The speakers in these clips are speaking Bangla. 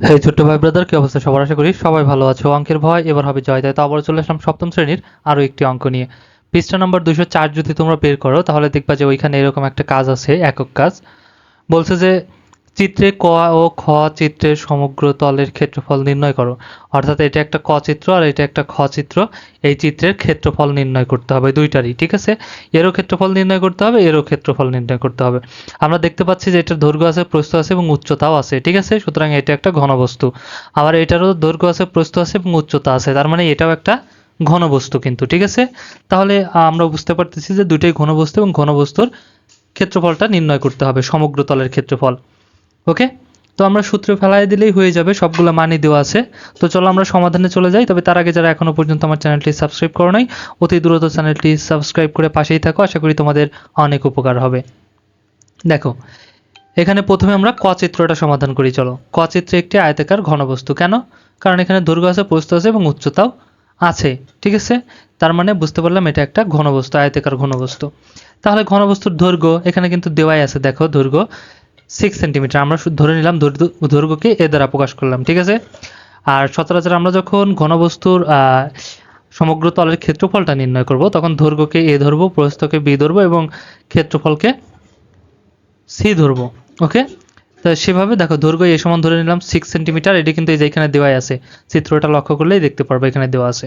এই ছোট্ট ভাই ব্রাদার কি অবস্থা? সবার আশা করি সবাই ভালো আছো। অঙ্কের ভয়, এবার হবে জয়। তাই তো আবার চলে আসলাম সপ্তম শ্রেণির আরও একটি অঙ্ক নিয়ে। পৃষ্ঠা নম্বর দুশো চার যদি তোমরা বের করো, তাহলে দেখবা যে ওইখানে এরকম একটা কাজ আছে, একক কাজ। বলছে যে চিত্রে ক ও খ চিত্রের সমগ্র তলের ক্ষেত্রফল নির্ণয় করো। অর্থাৎ এটা একটা ক চিত্র আর এটা একটা খ চিত্র। এই চিত্রের ক্ষেত্রফল নির্ণয় করতে হবে দুইটারই, ঠিক আছে? এরও ক্ষেত্রফল নির্ণয় করতে হবে, এরও ক্ষেত্রফল নির্ণয় করতে হবে। আমরা দেখতে পাচ্ছি যে এটার দৈর্ঘ্য আছে, প্রস্থ আছে এবং উচ্চতাও আছে, ঠিক আছে? সুতরাং এটা একটা ঘনবস্তু। আবার এটারও দৈর্ঘ্য আছে, প্রস্থ আছে এবং উচ্চতা আছে, তার মানে এটাও একটা ঘনবস্তু কিন্তু, ঠিক আছে? তাহলে আমরা বুঝতে পারতেছি যে দুইটাই ঘনবস্তু এবং ঘনবস্তুর ক্ষেত্রফলটা নির্ণয় করতে হবে, সমগ্র তলের ক্ষেত্রফল। ওকে তো আমরা সূত্র ফেলাই দিলেই হয়ে যাবে, সবগুলো মানই দেওয়া আছে। তো চলো আমরা সমাধানে চলে যাই, তবে তার আগে যারা এখনও পর্যন্ত আমার চ্যানেলটি সাবস্ক্রাইব করো নাই, অতি দ্রুত চ্যানেলটি সাবস্ক্রাইব করে পাশেই থাকো, আশা করি তোমাদের অনেক উপকার হবে। দেখো, এখানে প্রথমে আমরা ক চিত্রটা সমাধান করি, চলো। ক চিত্রে একটি আয়তাকার ঘনবস্তু, কেন? কারণ এখানে দৈর্ঘ্য আছে, প্রস্থ আছে এবং উচ্চতাও আছে, ঠিক আছে? তার মানে বুঝতে পারলাম এটা একটা ঘনবস্তু, আয়তাকার ঘনবস্তু। তাহলে ঘনবস্তুর দৈর্ঘ্য এখানে কিন্তু দেওয়াই আছে, দেখো দৈর্ঘ্য। সিক্স সেন্টিমিটার আমরা ধরে নিলাম দৈর্ঘ্যকে এ দ্বারা প্রকাশ করলাম, ঠিক আছে? আর সচরাচর আমরা যখন ঘনবস্তুর সমগ্র তলের ক্ষেত্রফলটা নির্ণয় করব, তখন দৈর্ঘ্যকে এ ধরবো, প্রস্থকে বি ধরবো এবং ক্ষেত্রফলকে সি ধরবো ওকে তো সেভাবে দেখো দৈর্ঘ্য এ সমান ধরে নিলাম সিক্স সেন্টিমিটার এটি কিন্তু এই যে এখানে দেওয়াই আছে, চিত্রটা লক্ষ্য করলেই দেখতে পারব, এখানে দেওয়া আছে।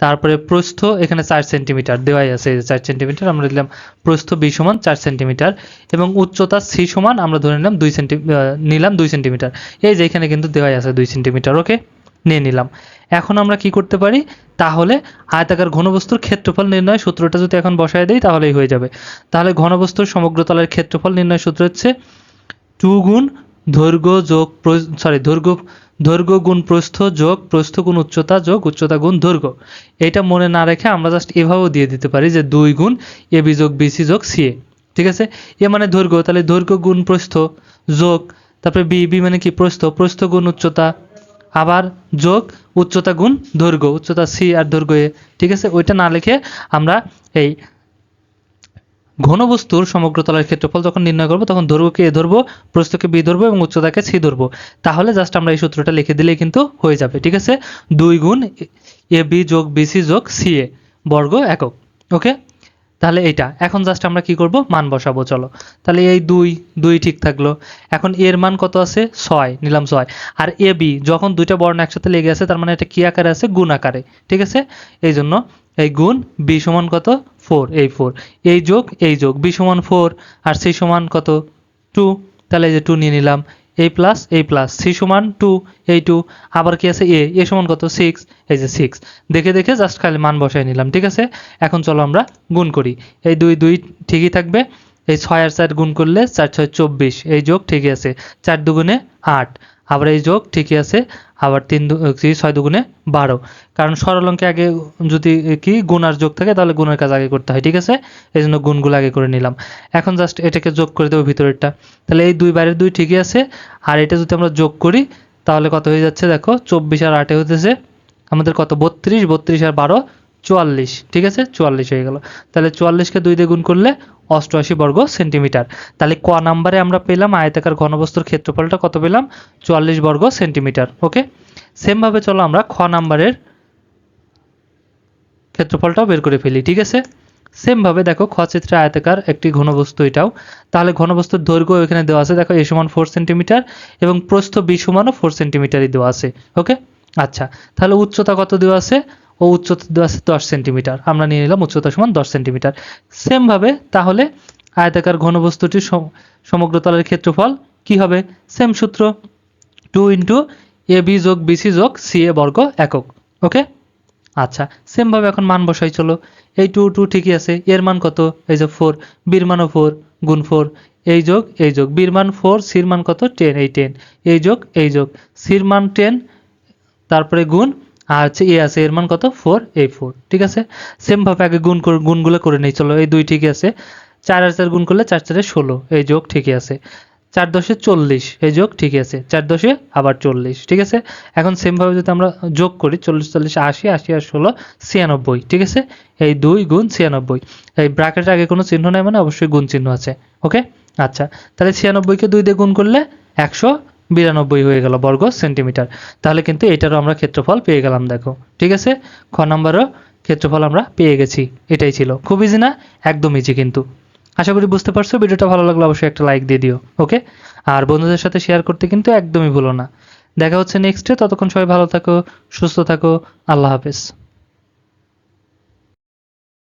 তারপরে প্রস্থ, এখানে চার সেন্টিমিটার দেওয়াই আছে চার সেন্টিমিটার, আমরা দিলাম প্রস্থ বি সমান চার সেন্টিমিটার এবং উচ্চতা সি সমান, আমরা ধরে নিলাম দুই সেন্টি নিলাম দুই সেন্টিমিটার। এই যে এখানে কিন্তু দেওয়াই আছে দুই সেন্টিমিটার, ওকে? নিয়ে নিলাম। এখন আমরা কি করতে পারি? তাহলে আয়তাকার ঘনবস্তুর ক্ষেত্রফল নির্ণয় সূত্রটা যদি এখন বসায় দিই, তাহলেই হয়ে যাবে। তাহলে ঘনবস্তুর সমগ্র তলের ক্ষেত্রফল নির্ণয় সূত্র হচ্ছে টু গুণ দৈর্ঘ্য যোগ সরি দৈর্ঘ্য দৈর্ঘ্য গুণ প্রস্থ যোগ, প্রস্থ গুণ উচ্চতা যোগ, উচ্চতা গুণ দৈর্ঘ্য এটা মনে না রেখে আমরা জাস্ট এভাবেও দিয়ে দিতে পারি যে দুই গুণ এ বি যোগ বিসি যোগ সিএ ঠিক আছে? এ মানে দৈর্ঘ্য তাহলে দৈর্ঘ্য গুণ প্রস্থ যোগ, তারপরে বি বি মানে কি প্রস্থ প্রস্থ গুণ উচ্চতা, আবার যোগ, উচ্চতা গুণ দৈর্ঘ্য উচ্চতা সি আর দৈর্ঘ্য এ। ঠিক আছে? ওইটা না লিখে আমরা এই ঘনবস্তুর সমগ্র তলের ক্ষেত্রফল যখন নির্ণয় করব, তখন দৈর্ঘ্যকে এ ধরবো, প্রস্থকে বি ধরবো এবং উচ্চতাকে সি ধরবো। তাহলে জাস্ট আমরা এই সূত্রটা লিখে দিলেই কিন্তু হয়ে যাবে, ঠিক আছে? দুই গুণ এ বি যোগ বিসি যোগ সি এ বর্গ একক, ওকে? তাহলে এইটা। এখন জাস্ট আমরা কি করব? মান বসাবো, চলো। তাহলে এই দুই দুই ঠিক থাকল। এখন এর মান কত আছে? ছয়, নিলাম ছয়। আর এ, বি, যখন দুইটা বর্ণ একসাথে লেগে আছে, তার মানে এটা কি আকারে আছে? গুণ আকারে, ঠিক আছে? এই জন্য এই গুণ বি সমান কত? ফোর এই ফোর এই যোগ এই যোগ। বি সমান ফোর আর সি সমান কত? টু তাহলে এই যে টু নিয়ে নিলাম। এই প্লাস এই প্লাস সি সমান টু এই টু আবার কি আছে? এ এ সমান কত? সিক্স এই যে সিক্স দেখে দেখে জাস্ট খালি মান বসাই নিলাম, ঠিক আছে? এখন চলো আমরা গুণ করি। এই দুই দুই ঠিকই থাকবে। এই ছয় আর চার গুণ করলে চার, ছয়, চব্বিশ। এই যোগ ঠিকই আছে। চার দুগুণে আট। আবার এই যোগ ঠিকই আছে, আবার তিন ছয় দুগুণে বারো। কারণ সরল অঙ্কে আগে যদি কি, গুণ আর যোগ থাকে, তাহলে গুণের কাজ আগে করতে হয়, ঠিক আছে? এই জন্য গুণগুলো আগে করে নিলাম। এখন জাস্ট এটাকে যোগ করে দেবো ভিতরেরটা। তাহলে এই দুই বাইরের দুই ঠিকই আছে। আর এটা যদি আমরা যোগ করি, তাহলে কত হয়ে যাচ্ছে? দেখো, চব্বিশ আর আটে হতেছে আমাদের কত? বত্রিশ বত্রিশ আর বারো চুয়াল্লিশ, ঠিক আছে? চুয়াল্লিশ হয়ে গেল। তাহলে চুয়াল্লিশকে দুই দিয়ে গুণ করলে অষ্টআশি বর্গ সেন্টিমিটার। তাহলে ক নাম্বারে আমরা পেলাম আয়তাকার ঘনবস্তুর ক্ষেত্রফলটা কত পেলাম? চুয়াল্লিশ বর্গ সেন্টিমিটার, ওকে? সেমভাবে চলো আমরা খ নাম্বারের ক্ষেত্রফলটাও বের করে ফেলি, ঠিক আছে? সেমভাবে দেখো খ চিত্রে আয়তাকার একটি ঘনবস্তু এটাও। তাহলে ঘনবস্তুর দৈর্ঘ্য এখানে দেওয়া আছে, দেখো এ সমান ফোর সেন্টিমিটার এবং প্রস্থ বি সমানও ফোর সেন্টিমিটারই দেওয়া আছে, ওকে? আচ্ছা তাহলে উচ্চতা কত দেওয়া আছে? ও উচ্চতা আছে দশ সেন্টিমিটার। আমরা নিয়ে নিলাম উচ্চতা সমান দশ সেন্টিমিটার। সেমভাবে তাহলে আয়তাকার ঘনবস্তুটির সম- সমগ্র তলের ক্ষেত্রফল কি হবে? সেম সূত্র টু ইন্টু এ বি যোগ বিসি যোগ সি এ বর্গ একক। ওকে আচ্ছা সেমভাবে এখন মান বসাই, চলো। এই টু টু ঠিকই আছে। এর মান কত? এই যে ফোর বির মানও ফোর গুণ ফোর এই যোগ এই যোগ। বির মান ফোর সির মান কত? টেন এই টেন এই যোগ এই যোগ। সির মান টেন তারপরে গুণ আর হচ্ছে এ আছে, এর মান কত? ফোর এই ফোর ঠিক আছে? সেমভাবে আগে গুণ গুণগুলো করে নেই, চলো এই দুই ঠিকই আছে। চার আর চার গুণ করলে চার চারে ষোলো, এই যোগ ঠিকই আছে। চার দশে চল্লিশ, এই যোগ ঠিকই আছে। চার দশে আবার চল্লিশ, ঠিক আছে? এখন সেমভাবে যদি আমরা যোগ করি, চল্লিশ চল্লিশ, আশি আশি আর ষোলো, ছিয়ানব্বই, ঠিক আছে? এই দুই গুণ ছিয়ানব্বই, এই ব্র্যাকেটের আগে কোনো চিহ্ন নেই মানে অবশ্যই গুণ চিহ্ন আছে ওকে আচ্ছা তাহলে ছিয়ানব্বইকে দুই দিয়ে গুণ করলে একশো বিরানব্বই হয়ে গেল বর্গ সেন্টিমিটার। তাহলে কিন্তু এটারও আমরা ক্ষেত্রফল পেয়ে গেলাম, দেখো। ঠিক আছে? খ নাম্বারও ক্ষেত্রফল আমরা পেয়ে গেছি, এটাই ছিল। খুব ইজি না? একদম ইজি কিন্তু। আশা করি বুঝতে পারছ, ভিডিওটা ভালো লাগলে অবশ্যই একটা লাইক দিয়ে দিও ওকে আর বন্ধুদের সাথে শেয়ার করতে কিন্তু একদমই ভুলো না। দেখা হচ্ছে নেক্সটে ততক্ষণ সবাই ভালো থাকো, সুস্থ থাকো, আল্লাহ হাফেজ।